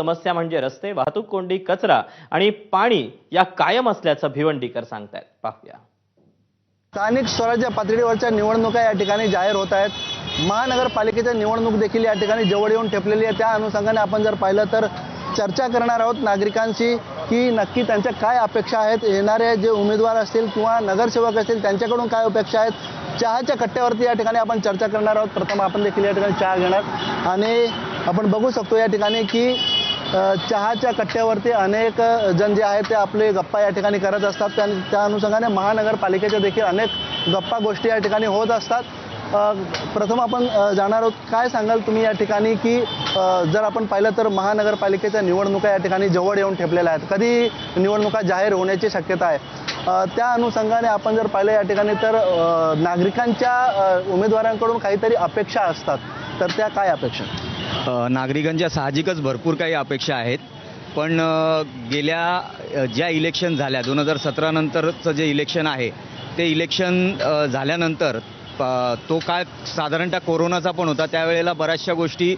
समस्या म्हणजे रस्ते वाहतूक कोंडी कचरा आणि पाणी या कायम असल्याचं भिवंडीकर सांगतायत. पाहूया. स्थानिक स्वराज्य पातळीवरच्या निवडणुका या ठिकाणी जाहीर होत आहेत. महानगरपालिकेच्या निवडणूक देखील या ठिकाणी जवळ येऊन ठेपलेली आहे. त्या अनुषंगाने आपण जर पाहिलं तर चर्चा करणार आहोत नागरिकांशी की नक्की त्यांच्या काय अपेक्षा आहेत. येणारे जे उमेदवार असतील किंवा नगरसेवक असतील त्यांच्याकडून काय अपेक्षा आहेत? चहाच्या कट्ट्यावरती या ठिकाणी आपण चर्चा करणार आहोत. प्रथम आपण देखील या ठिकाणी चहा घेणार. आणि आपण बघू शकतो या ठिकाणी की चहाच्या कट्ट्यावरती अनेक जण जे आहेत ते आपले गप्पा या ठिकाणी करत असतात. त्या त्या अनुषंगाने महानगरपालिकेच्या देखील अनेक गप्पा गोष्टी या ठिकाणी होत असतात. प्रथम आपण जाणार आहोत. काय सांगाल तुम्ही या ठिकाणी की जर आपण पाहिलं तर महानगरपालिकेच्या निवडणुका या ठिकाणी जवळ येऊन ठेपलेल्या आहेत. कधी निवडणुका जाहीर होण्याची शक्यता आहे? त्या अनुषंगाने आपण जर पाहिलं या ठिकाणी तर नागरिकांच्या उमेदवारांकडून काहीतरी अपेक्षा असतात. तर त्या काय अपेक्षा नागरिकांच्या साहजिकच भरपूर काही अपेक्षा आहेत. पण गेल्या ज्या इलेक्शन झाल्या दोन हजार सतरा नंतरचं जे इलेक्शन आहे ते इलेक्शन झाल्यानंतर तो काळ साधारणतः कोरोनाचा पण होता. त्यावेळेला बऱ्याचशा गोष्टी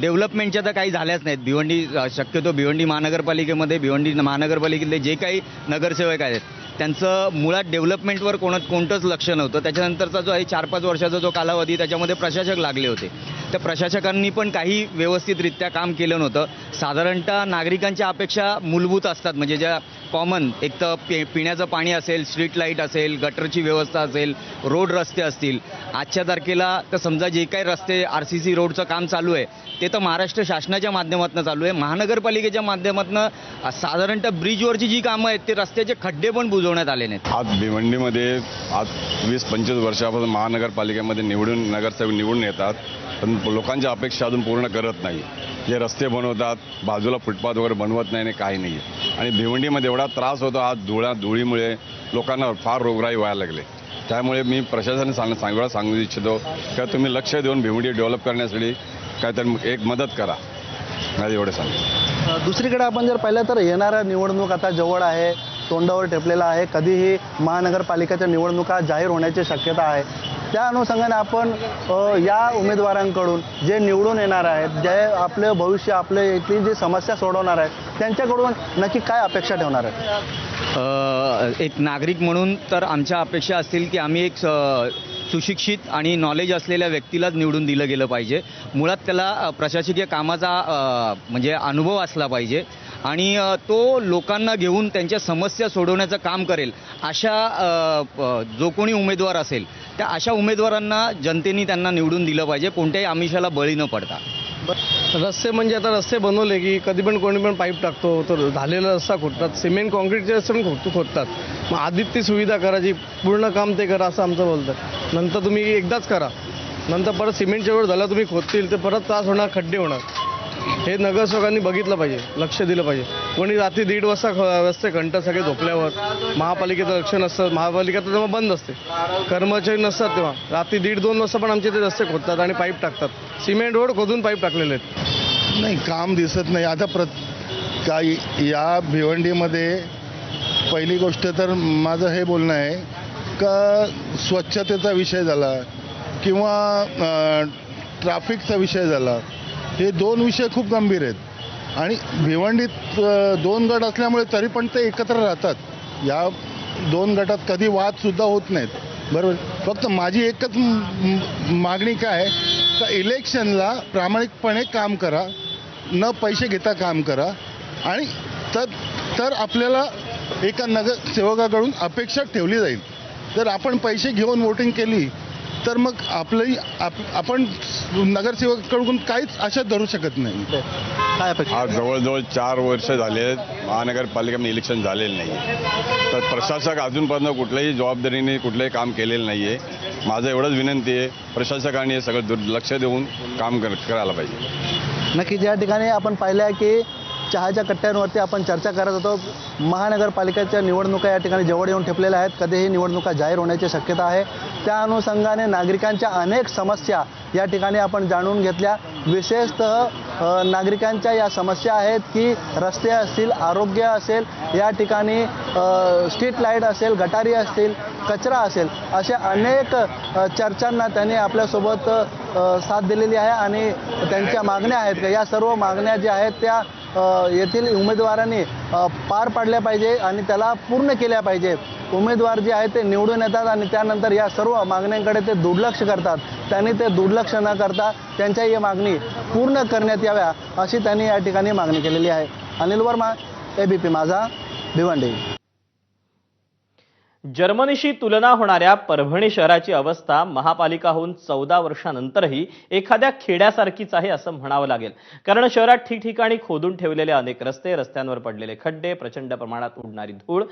डेव्हलपमेंटच्या तर काही झाल्याच नाहीत. भिवंडी शक्यतो भिवंडी महानगरपालिकेमध्ये भिवंडी महानगरपालिकेतले जे काही नगरसेवक आहेत त्यांचं मुळात डेव्हलपमेंटवर कोण कोणतंच लक्ष नव्हतं. त्याच्यानंतरचा जो आहे चार पाच वर्षाचा जो कालावधी त्याच्यामध्ये प्रशासक लागले होते. त्या प्रशासकांनी पण काही व्यवस्थितरित्या काम केलं नव्हतं. साधारणतः नागरिकांच्या अपेक्षा मूलभूत असतात. म्हणजे ज्या कॉमन एक तर पि पिण्याचं पाणी असेल स्ट्रीट लाइट असेल गटरची व्यवस्था असेल रोड रस्ते असतील. आजच्या तारखेला तर समजा जे काही रस्ते आर सी सी रोडचं काम चालू आहे ते तर महाराष्ट्र शासनाच्या माध्यमातून चालू आहे. महानगरपालिकेच्या माध्यमातून साधारणतः ब्रिजवरची जी कामं आहेत ते रस्त्याचे खड्डे पण बुजवण्यात आले नाहीत. आज भिवंडीमध्ये आज वीस पंचवीस वर्षापासून महानगरपालिकेमध्ये निवडून नगरसेवक निवडून येतात पण लोकांच्या अपेक्षा अजून पूर्ण करत नाही. जे रस्ते बनवतात बाजूला फुटपाथ वगैरे बनवत नाही आणि काही नाही. आणि भिवंडीमध्ये एवढा त्रास होतो आज धुळा धुळीमुळे लोकांना फार रोगराई व्हायला लागले. त्यामुळे मी प्रशासन सांग सांगायला सांगू इच्छितो. का तुम्ही लक्ष देऊन भिवंडी डेव्हलप करण्यासाठी काहीतरी एक मदत करा. नाही एवढं सांग. दुसरीकडे आपण जर पाहिलं तर येणाऱ्या निवडणूक आता जवळ आहे तोंडावर ठेपलेला आहे. कधीही महानगरपालिकेच्या निवडणुका जाहीर होण्याची शक्यता आहे. त्या अनुषंगाने आपण या उमेदवारांकडून जे निवडून येणार आहेत जे आपले भविष्य आपले इथली जी समस्या सोडवणार आहेत त्यांच्याकडून नक्की काय अपेक्षा ठेवणार आहेत? एक नागरिक म्हणून तर आमच्या अपेक्षा असतील की आम्ही एक सुशिक्षित आणि नॉलेज असलेल्या व्यक्तीलाच निवडून दिलं गेलं पाहिजे. मुळात त्याला प्रशासकीय कामाचा म्हणजे अनुभव असला पाहिजे. आणि तो लोकांना घेऊन त्यांच्या समस्या सोडवण्याचं काम करेल. अशा जो कोणी उमेदवार असेल त्या अशा उमेदवारांना जनतेने त्यांना निवडून दिलं पाहिजे. कोणत्याही आमिषाला बळी न पडता. रस्ते म्हणजे आता रस्ते बनवले की कधी पण कोणी पण पाईप टाकतो तर झालेला रस्ता खोदतात सिमेंट कॉन्क्रीटचे रस्ते पण खोद खोदतात मग आधीच ती सुविधा करायची पूर्ण काम ते करा असं आमचं बोलतं नंतर तुम्ही एकदाच करा. नंतर परत सिमेंटच्या वेळ झाला तुम्ही खोदतील तर परत त्रास होणार खड्डे होणार. हे नगरसेवकांनी बघितलं पाहिजे लक्ष दिलं पाहिजे. कोणी रात्री दीड वाजता ख- रस्ते घंटा सगळे झोपल्यावर महापालिकेचं लक्ष नसतं महापालिका तर तेव्हा बंद असते. कर्मचारी नसतात तेव्हा. रात्री दीड दोन वाजता पण आमचे ते रस्ते खोदतात आणि पाईप टाकतात. सिमेंट रोड खोदून पाईप टाकलेले आहेत. नाही काम दिसत नाही. आता प्र काही या भिवंडीमध्ये पहिली गोष्ट तर माझं हे बोलणं आहे का स्वच्छतेचा विषय झाला किंवा ट्रॅफिकचा विषय झाला. हे दोन विषय खूप गंभीर आहेत. आणि भिवंडीत दोन गट असल्यामुळे तरी पण ते एकत्र राहतात. या दोन गटात कधी वादसुद्धा होत नाहीत. बरोबर? फक्त माझी एकच मागणी काय आहे? का इलेक्शनला प्रामाणिकपणे काम करा. न पैसे घेता काम करा. आणि तर तर आपल्याला एका नगरसेवकाकडून अपेक्षा ठेवली जाईल. जर आपण पैसे घेऊन वोटिंग केली तर मग आपलंही आप आपण नगरसेवकाकडून काहीच आशा धरू शकत नाही. काय अपेक्षा? आज जवळजवळ चार वर्ष झाले आहेत. महानगरपालिकेमध्ये इलेक्शन झालेलं नाही. तर प्रशासक अजूनपर्यंत कुठल्याही जबाबदारीने कुठलंही काम केलेलं नाही आहे माझं एवढंच विनंती आहे प्रशासकाने हे सगळं दुर लक्ष देऊन काम कर करायला पाहिजे. नक्कीच या ठिकाणी आपण पाहिलं आहे की चहाच्या कट्ट्यांवरती आपण चर्चा करत होतो. महानगरपालिकेच्या निवडणुका या ठिकाणी जवळ येऊन ठेपलेल्या आहेत. कधीही निवडणुका जाहीर होण्याची शक्यता आहे. त्या अनुषंगाने नागरिकांच्या अनेक समस्या या ठिकाणी आपण जाणून घेतल्या. विशेषतः नागरिकांच्या या समस्या आहेत की रस्ते असतील आरोग्य असेल या ठिकाणी स्ट्रीट लाइट असेल गटारी असतील कचरा असेल अशा अनेक चर्चांना त्यांनी आपल्यासोबत साथ दिलेली आहे आणि त्यांच्या मागण्या आहेत. का या सर्व मागण्या ज्या आहेत त्या येथील उमेदवारांनी पार पाडल्या पाहिजे आणि त्याला पूर्ण केल्या पाहिजे. उमेदवार जे आहेत ते निवडून येतात आणि त्यानंतर या सर्व मागण्यांकडे ते दुर्लक्ष करतात. त्यांनी ते दुर्लक्ष न करता त्यांच्या या मागणी पूर्ण करण्यात याव्या अशी त्यांनी या ठिकाणी मागणी केलेली आहे. अनिल वर्मा पी माझा भिवंडी. जर्मनीशी तुलना होणाऱ्या परभणी शहराची अवस्था महापालिका होऊन चौदा वर्षानंतरही एखाद्या खेड्यासारखीच आहे असं म्हणावं लागेल. कारण शहरात ठिकठिकाणी खोदून ठेवलेले अनेक रस्ते रस्त्यांवर पडलेले खड्डे प्रचंड प्रमाणात उडणारी धूळ